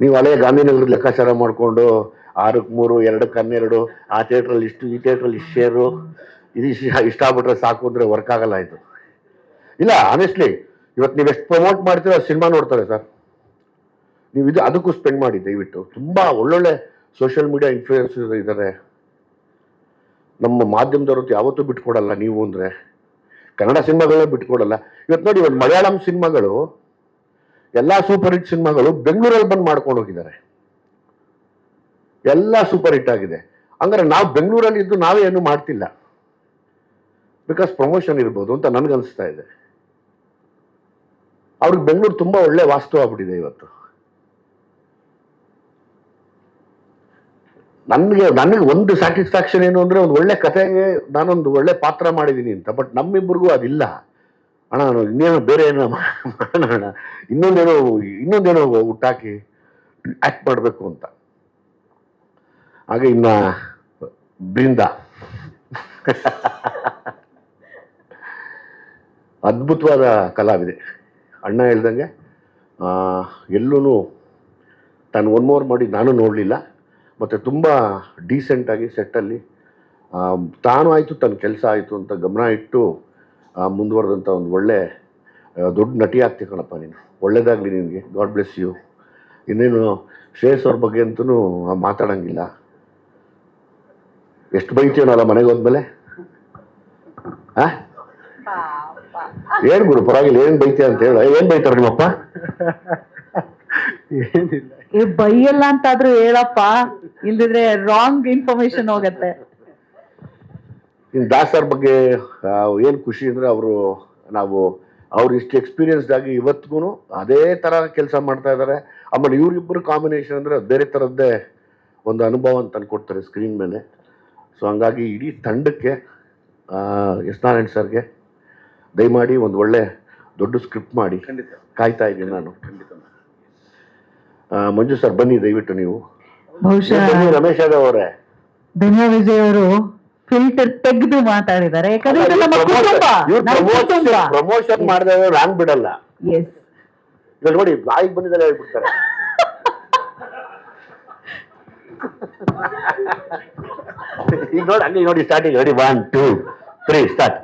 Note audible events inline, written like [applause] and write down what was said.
ನೀವು ಹಳೆಯ ಗಾಂಧಿನಗರದ ಲೆಕ್ಕಾಚಾರ ಮಾಡಿಕೊಂಡು ಆರಕ್ಕೆ ಮೂರು, ಎರಡಕ್ಕೆ ಹನ್ನೆರಡು, ಆ ಥಿಯೇಟ್ರಲ್ಲಿ ಇಷ್ಟು, ಈ ಥಿಯೇಟ್ರಲ್ಲಿ ಇಷ್ಟು ಶೇರು ಇದು ಇಷ್ಟ ಆಗ್ಬಿಟ್ರೆ ಸಾಕು ಅಂದರೆ ವರ್ಕ್ ಆಗಲ್ಲ ಇದು. ಇಲ್ಲ ಆನೆಸ್ಟ್ಲಿ ಇವತ್ತು ನೀವು ಎಷ್ಟು ಪ್ರಮೋಟ್ ಮಾಡ್ತೀರೋ ಸಿನಿಮಾ ನೋಡ್ತಾರೆ ಸರ್. ನೀವು ಇದು ಅದಕ್ಕೂ ಸ್ಪೆಂಡ್ ಮಾಡಿ ದಯವಿಟ್ಟು. ತುಂಬ ಒಳ್ಳೊಳ್ಳೆ ಸೋಷಿಯಲ್ ಮೀಡಿಯಾ ಇನ್ಫ್ಲೂಯೆನ್ಸ್ ಇದ್ದಾರೆ. ನಮ್ಮ ಮಾಧ್ಯಮದವರು ಯಾವತ್ತೂ ಬಿಟ್ಕೊಡಲ್ಲ ನೀವು ಅಂದರೆ. ಕನ್ನಡ ಸಿನಿಮಾಗಳೇ ಬಿಟ್ಕೊಡಲ್ಲ. ಇವತ್ತು ನೋಡಿ, ಇವತ್ತು ಮಲಯಾಳಂ ಸಿನಿಮಾಗಳು ಎಲ್ಲ ಸೂಪರ್ ಹಿಟ್ ಸಿನಿಮಾಗಳು ಬೆಂಗಳೂರಲ್ಲಿ ಬಂದು ಮಾಡ್ಕೊಂಡು ಹೋಗಿದ್ದಾರೆ. ಎಲ್ಲ ಸೂಪರ್ ಹಿಟ್ ಆಗಿದೆ. ಹಂಗಾರೆ ನಾವು ಬೆಂಗಳೂರಲ್ಲಿ ಇದ್ದು ನಾವೇ ಏನು ಮಾಡ್ತಿಲ್ಲ. ಬಿಕಾಸ್ ಪ್ರಮೋಷನ್ ಇರ್ಬೋದು ಅಂತ ನನಗನ್ನಿಸ್ತಾ ಇದೆ. ಅವ್ರಿಗೆ ಬೆಂಗಳೂರು ತುಂಬ ಒಳ್ಳೆ ವಾಸ್ತು ಆಗ್ಬಿಟ್ಟಿದೆ ಇವತ್ತು. ನನಗೆ ನನಗೆ ಒಂದು ಸ್ಯಾಟಿಸ್ಫ್ಯಾಕ್ಷನ್ ಏನು ಅಂದರೆ ಒಂದು ಒಳ್ಳೆ ಕಥೆಗೆ ನಾನೊಂದು ಒಳ್ಳೆ ಪಾತ್ರ ಮಾಡಿದ್ದೀನಿ ಅಂತ, ಬಟ್ ನಮ್ಮಿಬ್ಬರಿಗೂ ಅದಿಲ್ಲ. ಅಣ್ಣ, ನಾನು ಇನ್ನೇನೋ ಬೇರೆ ಏನೋ ಮಾಡೋಣ ಅಣ್ಣ. ಇನ್ನೊಂದೇನೋ ಇನ್ನೊಂದೇನೋ ಹುಟ್ಟಾಕಿ ಆ್ಯಕ್ಟ್ ಮಾಡಬೇಕು ಅಂತ. ಹಾಗೆ ಇನ್ನ ಬೃಂದ. ಅದ್ಭುತವಾದ ಕಲಾವಿದೆ. ಅಣ್ಣ ಹೇಳ್ದಂಗೆ ಎಲ್ಲೂ ತಾನು ಒನ್ ಮೋರ್ ಮಾಡಿ ನಾನು ನೋಡಲಿಲ್ಲ. ಮತ್ತು ತುಂಬ ಡೀಸೆಂಟಾಗಿ ಸೆಟ್ಟಲ್ಲಿ ತಾನು ಆಯಿತು, ತನ್ನ ಕೆಲಸ ಆಯಿತು ಅಂತ ಗಮನ ಇಟ್ಟು ಮುಂದುವರೆದಂಥ ಒಂದು ಒಳ್ಳೆ ದೊಡ್ಡ ನಟಿ ಆಗ್ತಿ ಕಣಪ್ಪ ನೀನು. ಒಳ್ಳೇದಾಗಲಿ ನಿನಗೆ. ಗಾಡ್ ಬ್ಲೆಸ್ ಯು ಇನ್ನೇನು ಶ್ರೇಯಸ್ ಅವ್ರ ಬಗ್ಗೆ ಅಂತೂ ಮಾತಾಡೋಂಗಿಲ್ಲ. ಎಷ್ಟು ಬೈತೀವನಲ್ಲ ಮನೆಗೆ ಹೋದ್ಮೇಲೆ? ಹಾಂ ಏನು ಗುರು ಪರವಾಗಿಲ್ಲ, ಏನು ಬೈತೀಯ ಅಂತ ಹೇಳ. ಏನು ಬೈತಾರೆ ನಿಮ್ಮಪ್ಪ? ಏನಿಲ್ಲ. ಬೈಯಲ್ಲ ಅಂತಾದ್ರೂ ಹೇಳಪ್ಪ. ಇಲ್ದಿದ್ರೆ ರಾಂಗ್ ಇನ್ಫಾರ್ಮೇಶನ್ ಹೋಗತ್ತೆ. ಇನ್ನು ದಾಸರ್ ಬಗ್ಗೆ ಏನು ಖುಷಿ ಅಂದ್ರೆ ಅವರು ನಾವು ಅವ್ರು ಇಷ್ಟು ಎಕ್ಸ್ಪೀರಿಯನ್ಸ್ಡ್ ಆಗಿ ಇವತ್ತಿಗೂ ಅದೇ ಥರ ಕೆಲಸ ಮಾಡ್ತಾ ಇದ್ದಾರೆ ಆಮೇಲೆ ಇವರಿಬ್ಬರು ಕಾಂಬಿನೇಷನ್ ಅಂದ್ರೆ ಬೇರೆ ಥರದ್ದೇ ಒಂದು ಅನುಭವ ಅಂತ ಕೊಡ್ತಾರೆ ಸ್ಕ್ರೀನ್ ಮೇಲೆ. ಸೊ ಹಂಗಾಗಿ ಇಡೀ ತಂಡಕ್ಕೆ ಎಸ್ ನಾರಾಯಣ್ ಸರ್ಗೆ ದಯಮಾಡಿ ಒಂದು ಒಳ್ಳೆ ದೊಡ್ಡ ಸ್ಕ್ರಿಪ್ಟ್ ಮಾಡಿ ಖಂಡಿತ. ಕಾಯ್ತಾ ಇದ್ದೀನಿ ನಾನು. ಮಂಜು ಸರ್ ಬನ್ನಿ ದಯವಿಟ್ಟು ನೀವು. ರಮೇಶ್ ಯಾದವ್ ಅವರೇ. ಧನ್ಯ ವಿಜಯ್ ಅವರು ಫಿಲ್ಟರ್ ತೆಗೆದು ಮಾತಾಡಿದ್ದಾರೆ. ಯಾಕಂದ್ರೆ ಇದು ನಮ್ಮ ಕುಟುಂಬ ನಮ್ಮ ಕುಟುಂಬ ಪ್ರಮೋಷನ್ ಮಾಡಿದಾಗ ನಾನ್ ಬಿಡಲ್ಲ. ಎಸ್ ನೋಡಿ ಬಾಯಿಗೆ ಬಂದಿದ್ದಾರೆ ಹೇಳ್ಬಿಡ್ತಾರೆ. [laughs] ಈಗ ನೋಡಿ ಅಲ್ಲಿ ನೋಡಿ ಸ್ಟಾರ್ಟಿಂಗ್ ನೋಡಿ ಒನ್ ಟೂ ತ್ರೀ ಸ್ಟಾರ್ಟ್